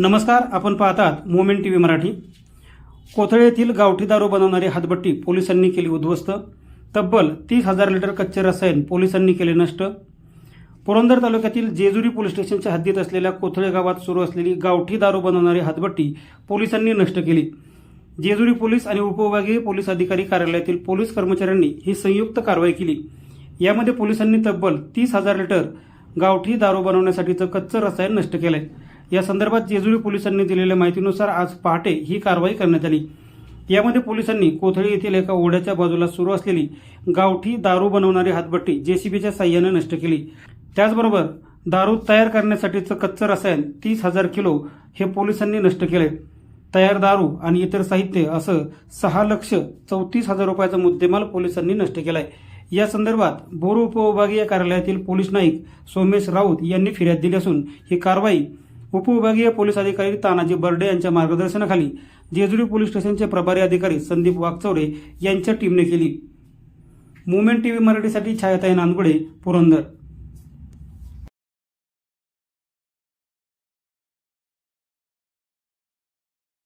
नमस्कार आपण पाहतात moment T V Marathi. Kothale येथील गावठी दारू बनवणारी हातभट्टी पोलिसांनी केली उद्ध्वस्त. तब्बल तीस हजार लिटर कच्चे रसायन पोलिसांनी केले नष्ट. पुरंदर तालुक्यातील जेजुरी पोलीस स्टेशनच्या हद्दीत असलेल्या कोथळे गावात सुरू असलेली गावठी दारू बनवणारी हातभट्टी पोलिसांनी नष्ट केली. जेजुरी पोलीस आणि उपविभागीय पोलीस अधिकारी कार्यालयातील पोलीस कर्मचाऱ्यांनी ही संयुक्त कारवाई केली. यामध्ये पोलिसांनी तब्बल तीस हजार लिटर गावठी दारू बनवण्यासाठीचं कच्चं रसायन नष्ट केलं आहे या संदर्भात जेजुरी पोलिसांनी दिलेल्या माहितीनुसार आज पहाटे ही कारवाई करण्यात आली. यामध्ये पोलिसांनी कोथळी येथील एका ओढ्याच्या बाजूला सुरू असलेली गावठी दारू बनवणारी हातभट्टी जेसीबीच्या साह्याने नष्ट केली. त्याचबरोबर दारू तयार करण्यासाठीचं कच्चं रसायन तीस हजार किलो हे पोलिसांनी नष्ट केले. तयार दारू आणि इतर साहित्य असं सहा लक्ष चौतीस हजार रुपयाचा मुद्देमाल पोलिसांनी नष्ट केलाय. या संदर्भात बोर उपविभागीय कार्यालयातील पोलीस नाईक सोमेश राऊत यांनी फिर्याद दिली असून ही कारवाई उपविभागीय पोलीस अधिकारी तानाजी बर्डे यांच्या मार्गदर्शनाखाली जेजुरी पोलीस स्टेशनचे प्रभारी अधिकारी संदीप वाघचौडे यांच्या टीमने केली. मुवमेंट टीव्ही मराठीसाठी छायाताई नांदगुडे पुरंदर.